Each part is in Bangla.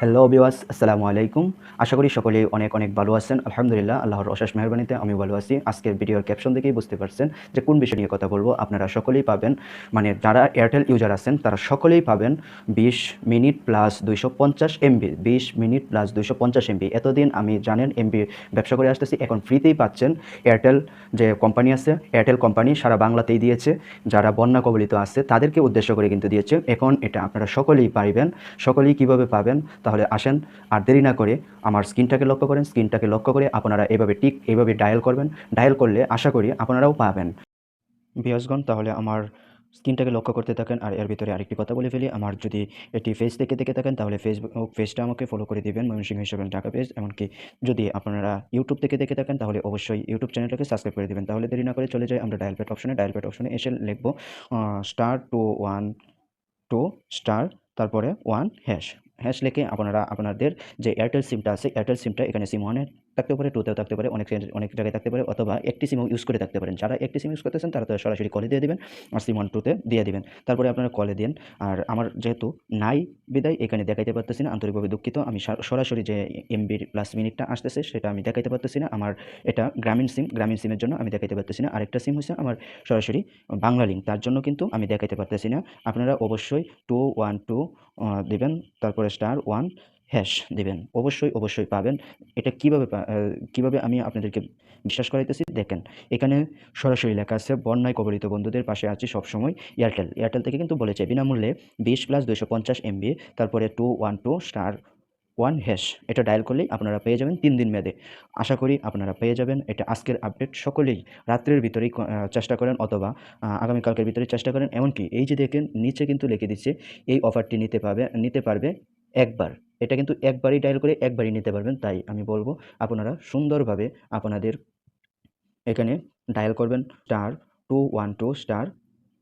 হ্যালো বিওয়াস আসসালামু আলাইকুম আশা করি সকলেই অনেক অনেক ভালো আছেন। আলহামদুলিল্লাহ, আল্লাহর অশেষ মেহরবানিতে আমি ভালো আছি। আজকের ভিডিওর ক্যাপশন দেখেই বুঝতে পারছেন যে কোন বিষয় নিয়ে কথা বলব। আপনারা সকলেই পাবেন মানে যারা এয়ারটেল ইউজার আছেন, তারা সকলেই পাবেন বিশ মিনিট প্লাস দুইশো পঞ্চাশ এমবি বিশ মিনিট প্লাস দুইশো পঞ্চাশ এমবি এতদিন আমি জানেন এমবি ব্যবসা করে আসতেছি, এখন ফ্রিতেই পাচ্ছেন এয়ারটেল যে কোম্পানি আছে এয়ারটেল কোম্পানি সারা বাংলাতেই দিয়েছে। যারা বন্যা কবলিত আছে, তাদেরকে উদ্দেশ্য করে কিন্তু দিয়েছে। এখন এটা আপনারা সকলেই পাইবেন, সকলেই কীভাবে পাবেন তাহলে আসেন আর দেরি না করে আমার স্ক্রিনটাকে লক্ষ্য করেন, স্ক্রিনটাকে লক্ষ্য করে আপনারা এভাবে টিক এইভাবে ডায়াল করবেন। ডায়াল করলে আশা করি আপনারাও পাবেন। বিয়াসগণ তাহলে আমার স্ক্রিনটাকে লক্ষ্য করতে থাকেন আর এর ভিতরে আরেকটি কথা বলে ফেলি। আমার যদি এটি ফেস থেকে দেখে থাকেন, তাহলে ফেসবুক পেজটা আমাকে ফলো করে দিবেন, ময়মনসিংহ হিসেবে ঢাকা পেজ। এমনকি যদি আপনারা ইউটিউব থেকে দেখে থাকেন, তাহলে অবশ্যই ইউটিউব চ্যানেলটাকে সাবস্ক্রাইব করে দেবেন। তাহলে দেরি না করে চলে যাই আমরা ডায়াল প্যাড অপশনে। ডায়াল প্যাড অপশনে এসে লিখব star two one two star তারপরে ওয়ান হ্যাশ হ্যাশ লিখে আপনারা আপনাদের যে এয়ারটেল সিমটা আছে এয়ারটেল সিমটা এখানে সিম ওয়ানে থাকতে পারে টুতেও থাকতে পারে, অনেক অনেক জায়গায় থাকতে পারে অথবা একটি সিমও ইউজ করে থাকতে পারেন। যারা একটি সিম ইউজ করতেছেন, তারা তো সরাসরি কলে দিয়ে দেবেন আর সিম ওয়ান টুতে দিয়ে দেবেন। তারপরে আপনারা কলে দিন। আর আমার যেহেতু নাই বিদায়, এখানে দেখাইতে পারতেছি না, আন্তরিকভাবে দুঃখিত। আমি সরাসরি যে এমবির প্লাস মিনিটটা আসতেছে, সেটা আমি দেখাইতে পারতেছি না। আমার এটা গ্রামীণ সিম গ্রামীণ সিমের জন্য আমি দেখাইতে পারতেছি না। আরেকটা সিম হচ্ছে আমার সরাসরি বাংলা লিঙ্ক তার জন্য কিন্তু আমি দেখাইতে পারতেছি না। আপনারা অবশ্যই টু ওয়ান টু দেবেন, তারপরে স্টার ওয়ান হ্যাশ দেবেন। অবশ্যই অবশ্যই পাবেন। এটা কীভাবে কীভাবে আমি আপনাদেরকে বিশ্বাস করাইতেছি? দেখেন, এখানে সরাসরি লেখা আছে, বন্যায় কবলিত বন্ধুদের পাশে আছি সবসময় এয়ারটেল এয়ারটেল থেকে কিন্তু বলেছে, বিনামূল্যে বিশ প্লাস দুইশো পঞ্চাশ এমবি তারপরে two one two star one hash এটা ডায়াল করলেই আপনারা পেয়ে যাবেন তিন দিন মেয়াদে। আশা করি আপনারা পেয়ে যাবেন। এটা আজকের আপডেট সকলেই রাত্রের ভিতরেই চেষ্টা করেন অথবা আগামীকালকের ভিতরে চেষ্টা করেন। এমনকি এই যে দেখেন, নিচে কিন্তু লিখে দিচ্ছে, এই অফারটি নিতে পাবে, নিতে পারবে একবার। এটা কিন্তু একবারই ডায়াল করে একবারই নিতে পারবেন, তাই আমি বলব আপনারা সুন্দরভাবে আপনাদের এখানে ডায়াল করবেন star two one two star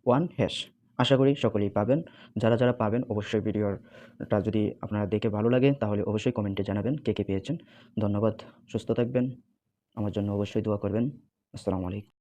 one hash আশা করি সকলেই পাবেন। যারা যারা পাবেন অবশ্যই ভিডিওটা যদি আপনারা দেখে ভালো লাগে, তাহলে অবশ্যই কমেন্টে জানাবেন কে কে পেয়েছেন। ধন্যবাদ। সুস্থ থাকবেন। আমার জন্য অবশ্যই দোয়া করবেন। আসসালামু আলাইকুম।